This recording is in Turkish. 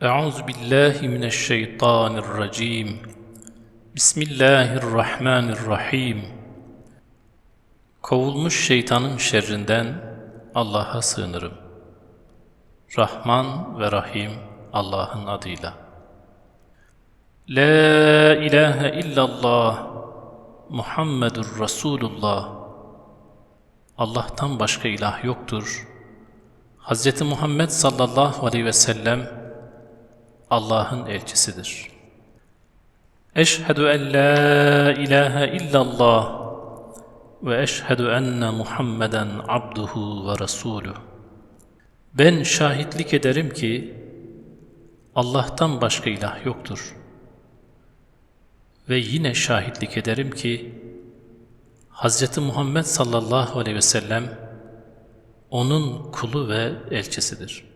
Euzu billahi mineşşeytanirracim. Bismillahirrahmanirrahim. Kovulmuş şeytanın şerrinden Allah'a sığınırım. Rahman ve Rahim Allah'ın adıyla. La ilahe illallah Muhammedur Resulullah. Allah'tan başka ilah yoktur. Hz. Muhammed sallallahu aleyhi ve sellem Allah'ın elçisidir. Eşhedü en la ilahe illallah ve eşhedü enne Muhammeden abduhu ve resuluh. Ben şahitlik ederim ki Allah'tan başka ilah yoktur. Ve yine şahitlik ederim ki Hz. Muhammed sallallahu aleyhi ve sellem onun kulu ve elçisidir.